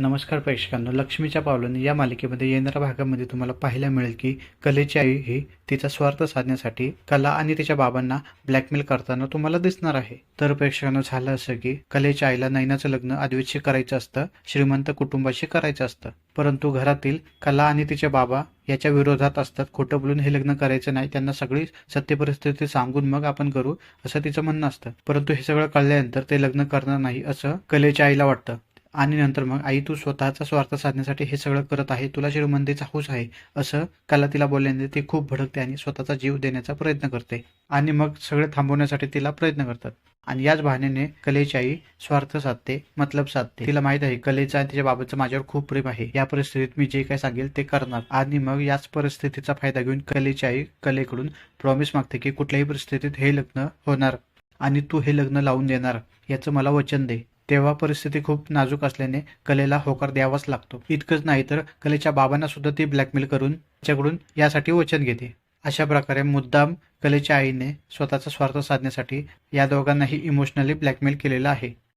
नमस्कार प्रेक्षकांनो लक्ष्मीच्या पावलांनी या मालिकेमध्ये येणाऱ्या भागामध्ये तुम्हाला पाहायला मिळेल की कलेची आई ही तिचा स्वार्थ साधण्यासाठी कला आणि तिच्या बाबांना ब्लॅकमेल करताना तुम्हाला दिसणार आहे. तर प्रेक्षकांना झालं असं की कलेच्या आईला नैनाचं लग्न अद्वैतशी करायचं असतं श्रीमंत कुटुंबाशी करायचं असतं. परंतु घरातील कला आणि तिचे बाबा याच्या विरोधात असतात खोटं बोलून हे लग्न करायचं नाही त्यांना सगळी सत्य परिस्थिती सांगून मग आपण करू असं तिचं म्हणणं असतं. परंतु हे सगळं कळल्यानंतर ते लग्न करणार नाही असं कलेच्या आईला वाटतं. आणि नंतर मग आई तू स्वतःचा स्वार्थ साधण्यासाठी हे सगळं करत आहे तुला श्रीमंतीचा हौस आहे असं कला तिला बोलल्याने ती खूप भडकते आणि स्वतःचा जीव देण्याचा प्रयत्न करते आणि मग सगळे थांबवण्यासाठी तिला प्रयत्न करतात. आणि याच बहाण्याने कलेची आई स्वार्थ साधते मतलब साधते. तिला माहीत आहे कलेचं आणि तिच्या बाबतचं माझ्यावर खूप प्रेम आहे. या परिस्थितीत मी जे काय सांगेल ते करणार. आणि मग याच परिस्थितीचा फायदा घेऊन कलेची आई कलेकडून प्रॉमिस मागते की कुठल्याही परिस्थितीत हे लग्न होणार आणि तू हे लग्न लावून देणार याचं मला वचन दे. तेव्हा परिस्थिती खूप नाजूक असल्याने कलेला होकार द्यावाच लागतो. इतकंच नाही तर कलेच्या बाबांना सुद्धा ती ब्लॅकमेल करून त्याच्याकडून यासाठी वचन घेते. अशा प्रकारे मुद्दाम कलेच्या आईने स्वतःचा स्वार्थ साधण्यासाठी या दोघांनाही इमोशनली ब्लॅकमेल केलेलं आहे.